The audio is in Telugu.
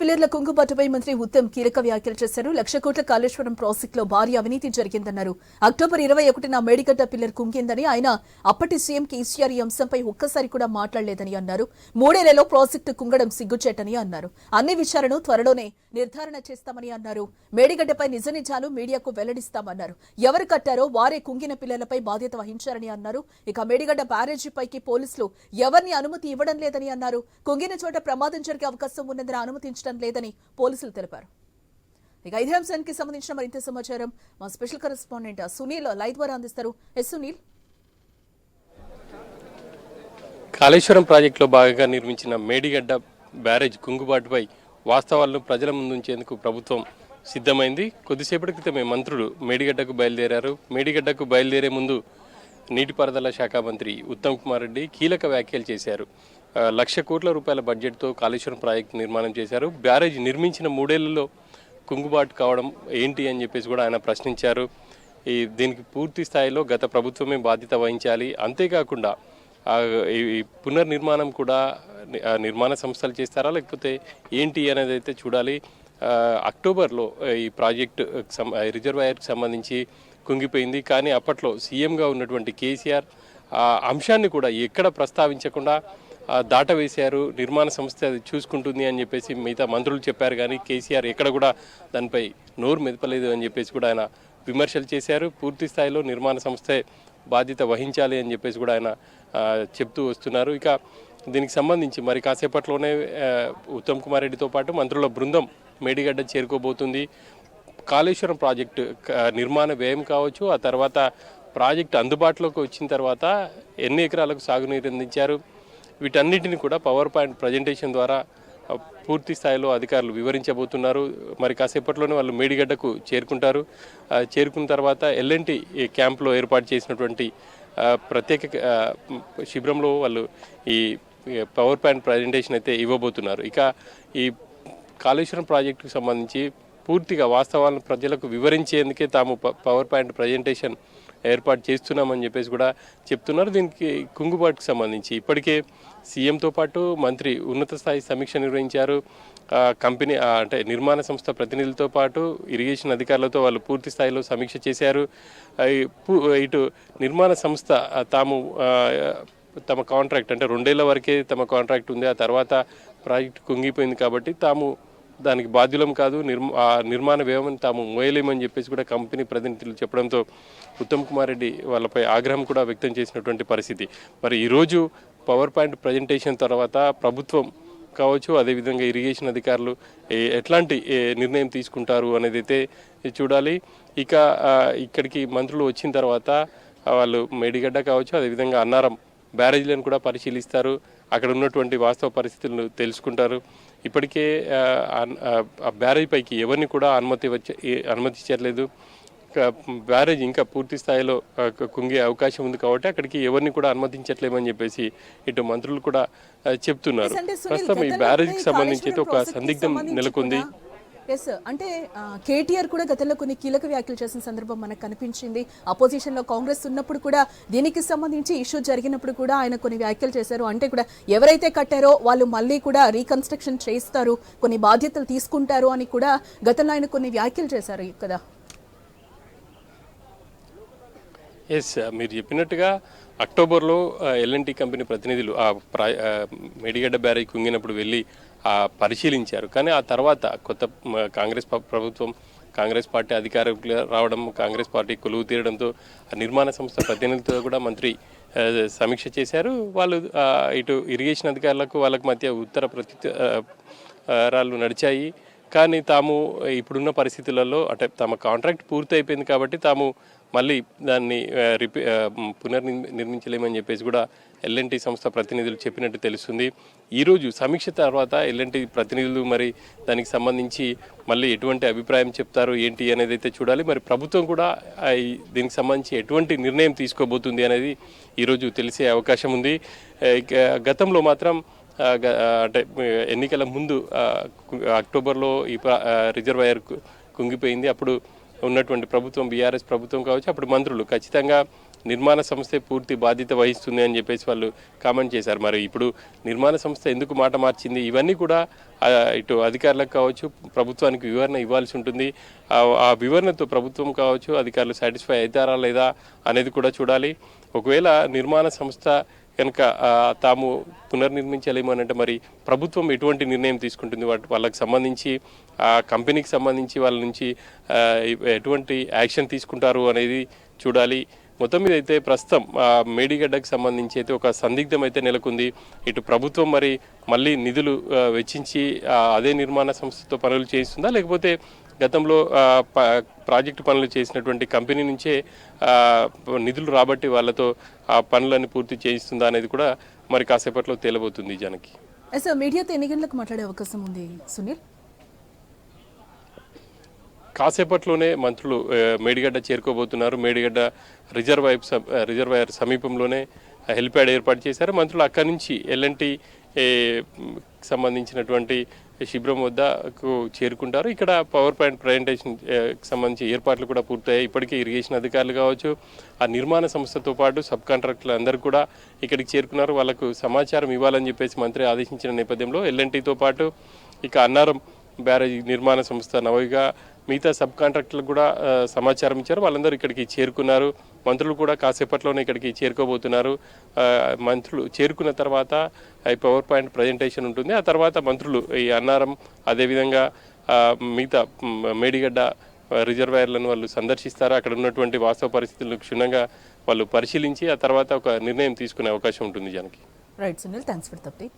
బిల్డర్ల కుంగుబాటుపై మంత్రి ఉత్తమ్ కీలక వ్యాఖ్యలు చేశారు. లక్ష కోట్ల కాళేశ్వరం ప్రాజెక్ట్లో భారీ అవినీతి జరిగిందన్నారు. అక్టోబర్ ఇరవై ఒకటిన మేడిగడ్డ పిల్లర్ కుంగిందని ఆయన అప్పటి సీఎం కేసీఆర్ ఈ అంశంపై ఒక్కసారి కూడా మాట్లాడలేదని అన్నారు. మూడేళ్ళలో ప్రాజెక్టు కుంగడం సిగ్గుచేటని అన్నారు. అన్ని విషయాలను త్వరలోనే నిర్ధారణ చేస్తామని అన్నారు. మేడిగడ్డపై నిజ నిజాలు మీడియాకు వెల్లడిస్తామన్నారు. ఎవరు కట్టారో వారే కుంగిన పిల్లలపై బాధ్యత వహించారని అన్నారు. ఇక మేడిగడ్డ బ్యారేజీపైకి పోలీసులు ఎవరిని అనుమతి ఇవ్వడం లేదని అన్నారు. కుంగిన చోట ప్రమాదం జరిగే అవకాశం ఉన్నందున అనుమతించడం లేదని పోలీసులు తెలిపారు. ఇక ఇదే అంశానికి సంబంధించిన మరింత సమాచారం మా స్పెషల్ కరెస్పాండెంట్ సునీల్ లైవ్ ద్వారా అందిస్తారు. ఎస్ సునీల్? కాళేశ్వరం ప్రాజెక్టులో భాగంగా నిర్మించిన మేడిగడ్డ బ్యారేజ్ కుంగుబాటుపై వాస్తవాలను ప్రజల ముందుంచేందుకు ప్రభుత్వం సిద్ధమైంది. కొద్దిసేపటి క్రితమే మంత్రులు మేడిగడ్డకు బయలుదేరారు. మేడిగడ్డకు బయలుదేరే ముందు నీటిపారుదల శాఖ మంత్రి ఉత్తమ్ కుమార్ రెడ్డి కీలక వ్యాఖ్యలు చేశారు. లక్ష కోట్ల రూపాయల బడ్జెట్తో కాళేశ్వరం ప్రాజెక్టు నిర్మాణం చేశారు. బ్యారేజ్ నిర్మించిన మూడేళ్ళలో కుంగుబాటు కావడం ఏంటి అని చెప్పేసి కూడా ఆయన ప్రశ్నించారు. ఈ దీనికి పూర్తి స్థాయిలో గత ప్రభుత్వమే బాధ్యత వహించాలి. అంతేకాకుండా ఈ పునర్నిర్మాణం కూడా నిర్మాణ సంస్థలు చేస్తారా? లేకపోతే ఏంటి అనేది అయితే చూడాలి. అక్టోబర్లో ఈ ప్రాజెక్టు సం- రిజర్వాయర్కి సంబంధించి కుంగిపోయింది. కానీ అప్పట్లో సీఎంగా ఉన్నటువంటి కేసీఆర్ ఆ అంశాన్ని కూడా ఎక్కడ ప్రస్తావించకుండా దాటవేశారు నిర్మాణ సంస్థ అది చూసుకుంటుంది అని చెప్పేసి మిగతా మంత్రులు చెప్పారు కానీ కేసీఆర్ ఎక్కడ కూడా దానిపై నోరు మెదపలేదు అని చెప్పేసి కూడా ఆయన విమర్శలు చేశారు. పూర్తి స్థాయిలో నిర్మాణ సంస్థే బాధ్యత వహించాలి అని చెప్పేసి కూడా ఆయన చెప్తూ వస్తున్నారు. ఇక దీనికి సంబంధించి మరి కాసేపట్లోనే ఉత్తమ్ కుమార్ రెడ్డితో పాటు మంత్రుల బృందం మేడిగడ్డ చేరుకోబోతుంది. కాళేశ్వరం ప్రాజెక్టు నిర్మాణ వ్యయం కావచ్చు ఆ తర్వాత ప్రాజెక్టు అందుబాటులోకి వచ్చిన తర్వాత ఎన్ని ఎకరాలకు సాగునీరు అందించారు వీటన్నిటిని కూడా పవర్ పాయింట్ ప్రజెంటేషన్ ద్వారా పూర్తి స్థాయిలో అధికారులు వివరించబోతున్నారు. మరి కాసేపట్లోనే వాళ్ళు మేడిగడ్డకు చేరుకుంటారు. చేరుకున్న తర్వాత ఎల్ఎన్టీ క్యాంప్లో ఏర్పాటు చేసినటువంటి ప్రత్యేక శిబిరంలో వాళ్ళు ఈ పవర్ పాయింట్ ప్రజెంటేషన్ అయితే ఇవ్వబోతున్నారు. ఇక ఈ కాళేశ్వరం ప్రాజెక్టుకు సంబంధించి పూర్తిగా వాస్తవాలను ప్రజలకు వివరించేందుకే తాము ప- పవర్ పాయింట్ ప్రజెంటేషన్ ఏర్పాటు చేస్తున్నామని చెప్పేసి కూడా చెప్తున్నారు. దీనికి కుంగుబాటుకు సంబంధించి ఇప్పటికే సీఎంతో పాటు మంత్రి ఉన్నత స్థాయి సమీక్ష నిర్వహించారు. కంపెనీ అంటే నిర్మాణ సంస్థ ప్రతినిధులతో పాటు ఇరిగేషన్ అధికారులతో వాళ్ళు పూర్తి స్థాయిలో సమీక్ష చేశారు. ఇటు నిర్మాణ సంస్థ తాము తమ కాంట్రాక్ట్ అంటే రెండేళ్ళ వరకే తమ కాంట్రాక్ట్ ఉంది. ఆ తర్వాత ప్రాజెక్ట్ కుంగిపోయింది కాబట్టి తాము దానికి బాధ్యులం కాదు. నిర్మా నిర్మాణ వ్యయం తాము మోయలేమని చెప్పేసి కూడా కంపెనీ ప్రతినిధులు చెప్పడంతో ఉత్తమ్ కుమార్ రెడ్డి వాళ్ళపై ఆగ్రహం కూడా వ్యక్తం చేసినటువంటి పరిస్థితి. మరి ఈరోజు పవర్ పాయింట్ ప్రజెంటేషన్ తర్వాత ప్రభుత్వం కావచ్చు అదేవిధంగా ఇరిగేషన్ అధికారులు ఎట్లాంటి ఏ, నిర్ణయం తీసుకుంటారు అనేది అయితే చూడాలి. ఇక ఇక్కడికి మంత్రులు వచ్చిన తర్వాత వాళ్ళు మేడిగడ్డ కావచ్చు అదేవిధంగా అన్నారం బ్యారేజ్లను కూడా పరిశీలిస్తారు. అక్కడ ఉన్నటువంటి వాస్తవ పరిస్థితులను తెలుసుకుంటారు. ఇప్పటికే ఆ, అన్- ఆ, బ్యారేజ్ పైకి ఎవరిని కూడా అనుమతి వచ్చే అనుమతించట్లేదు. అనుమతి బ్యారేజ్ ఇంకా పూర్తి స్థాయిలో కుంగే అవకాశం ఉంది కాబట్టి అక్కడికి ఎవరిని కూడా అనుమతించట్లేమని చెప్పేసి ఇటు మంత్రులు కూడా చెప్తున్నారు. ప్రస్తుతం ఈ బ్యారేజ్కి సంబంధించి ఒక సందిగ్ధం నెలకొంది. ఎస్ అంటే కేటీఆర్ కూడా గతంలో కొన్ని కీలక వ్యాఖ్యలు చేసిన సందర్భం మనకు కనిపించింది. అపోజిషన్లో కాంగ్రెస్ ఉన్నప్పుడు కూడా దీనికి సంబంధించి ఇష్యూ జరిగినప్పుడు కూడా ఆయన కొన్ని వ్యాఖ్యలు చేశారు. అంటే కూడా ఎవరైతే కట్టారో వాళ్ళు మళ్ళీ కూడా రీకన్స్ట్రక్షన్ చేస్తారు కొన్ని బాధ్యతలు తీసుకుంటారు అని కూడా గతంలో ఆయన కొన్ని వ్యాఖ్యలు చేశారు కదా. ఎస్ uh, మీరు చెప్పినట్టుగా అక్టోబర్లో uh, ఎల్ఎన్టీ కంపెనీ ప్రతినిధులు ఆ ప్రా uh, మెడిగడ్డ బ్యారేజ్ కుంగినప్పుడు వెళ్ళి ఆ, పరిశీలించారు. కానీ ఆ తర్వాత కొత్త కాంగ్రెస్ ప్రభుత్వం కాంగ్రెస్ పార్టీ అధికారులు రావడం కాంగ్రెస్ పార్టీ కొలువు తీరడంతో ఆ నిర్మాణ సంస్థ ప్రతినిధులతో కూడా మంత్రి సమీక్ష చేశారు. వాళ్ళు ఇటు ఇరిగేషన్ అధికారులకు వాళ్ళకి మధ్య ఉత్తర ప్రతి రాళ్ళు నడిచాయి. కానీ తాము ఇప్పుడున్న పరిస్థితులలో అంటే తమ కాంట్రాక్ట్ పూర్తి అయిపోయింది కాబట్టి తాము మళ్ళీ దాన్ని రిపే పునర్ని నిర్మించలేమని చెప్పేసి కూడా ఎల్ఎన్టీ సంస్థ ప్రతినిధులు చెప్పినట్టు తెలుస్తుంది. ఈరోజు సమీక్ష తర్వాత ఎల్ఎన్టీ ప్రతినిధులు మరి దానికి సంబంధించి మళ్ళీ ఎటువంటి అభిప్రాయం చెప్తారు ఏంటి అనేది అయితే చూడాలి. మరి ప్రభుత్వం కూడా దీనికి సంబంధించి ఎటువంటి నిర్ణయం తీసుకోబోతుంది అనేది ఈరోజు తెలిసే అవకాశం ఉంది. గతంలో మాత్రం అంటే ఎన్నికల ముందు అక్టోబర్లో ఈ రిజర్వాయర్ కు- కుంగిపోయింది. అప్పుడు ఉన్నటువంటి ప్రభుత్వం బీఆర్ఎస్ ప్రభుత్వం కావచ్చు అప్పుడు మంత్రులు ఖచ్చితంగా నిర్మాణ సంస్థే పూర్తి బాధ్యత వహిస్తుంది అని చెప్పేసి వాళ్ళు కామెంట్ చేశారు. మరి ఇప్పుడు నిర్మాణ సంస్థ ఎందుకు మాట మార్చింది? ఇవన్నీ కూడా ఇటు అధికారులకు కావచ్చు ప్రభుత్వానికి వివరణ ఇవ్వాల్సి ఉంటుంది. ఆ వివరణతో ప్రభుత్వం కావచ్చు అధికారులు సాటిస్ఫై అవుతారా లేదా అనేది కూడా చూడాలి. ఒకవేళ నిర్మాణ సంస్థ కనుక తాము పునర్నిర్మించలేము అని అంటే మరి ప్రభుత్వం ఎటువంటి నిర్ణయం తీసుకుంటుంది? వాటి వాళ్ళకి సంబంధించి ఆ కంపెనీకి సంబంధించి వాళ్ళ నుంచి ఎటువంటి యాక్షన్ తీసుకుంటారు అనేది చూడాలి. మొత్తం మీద అయితే ప్రస్తుతం మేడిగడ్డకు సంబంధించి అయితే ఒక సందిగ్ధం అయితే నెలకొంది. ఇటు ప్రభుత్వం మరి మళ్ళీ నిధులు వెచ్చించి అదే నిర్మాణ సంస్థతో పనులు చేయిస్తుందా? లేకపోతే గతంలో ప్రాజెక్టు పనులు చేసినటువంటి కంపెనీ నుంచే నిధులు రాబట్టి వాళ్ళతో ఆ పనులను పూర్తి చేయిస్తుందా అనేది కూడా మరి కాసేపట్లో తేలబోతుంది జనకి. సార్ మీడియాతో ఎన్ని గంటలకు మాట్లాడే అవకాశం ఉంది సునీల్? కాసేపట్లోనే మంత్రులు మేడిగడ్డ చేరుకోబోతున్నారు. మేడిగడ్డ రిజర్వాయర్ రిజర్వాయర్ సమీపంలోనే హెలిప్యాడ్ ఏర్పాటు చేశారు. మంత్రులు అక్కడి నుంచి ఎల్ఎన్టీ సంబంధించినటువంటి శిబిరం వద్దకు చేరుకుంటారు. ఇక్కడ పవర్ పాయింట్ ప్రజెంటేషన్ సంబంధించి ఏర్పాట్లు కూడా పూర్తయ్యాయి. ఇప్పటికే ఇరిగేషన్ అధికారులు కావచ్చు ఆ నిర్మాణ సంస్థతో పాటు సబ్ కాంట్రాక్టర్లు అందరూ కూడా ఇక్కడికి చేరుకున్నారు. వాళ్ళకు సమాచారం ఇవ్వాలని చెప్పేసి మంత్రి ఆదేశించిన నేపథ్యంలో ఎల్ఎన్టీతో పాటు ఇక అన్నారం బ్యారేజ్ నిర్మాణ సంస్థ నవయుగా మిగతా సబ్ కాంట్రాక్టర్లకు కూడా సమాచారం ఇచ్చారు. వాళ్ళందరూ ఇక్కడికి చేరుకున్నారు. మంత్రులు కూడా కాసేపట్లోనే ఇక్కడికి చేరుకోబోతున్నారు. మంత్రులు చేరుకున్న తర్వాత పవర్ పాయింట్ ప్రజెంటేషన్ ఉంటుంది. ఆ తర్వాత మంత్రులు ఈ అన్నారం అదేవిధంగా మిగతా మేడిగడ్డ రిజర్వాయర్లను వాళ్ళు సందర్శిస్తారు. అక్కడ ఉన్నటువంటి వాస్తవ పరిస్థితులను క్షుణ్ణంగా వాళ్ళు పరిశీలించి ఆ తర్వాత ఒక నిర్ణయం తీసుకునే అవకాశం ఉంటుంది Janaki right Sunil thanks for the update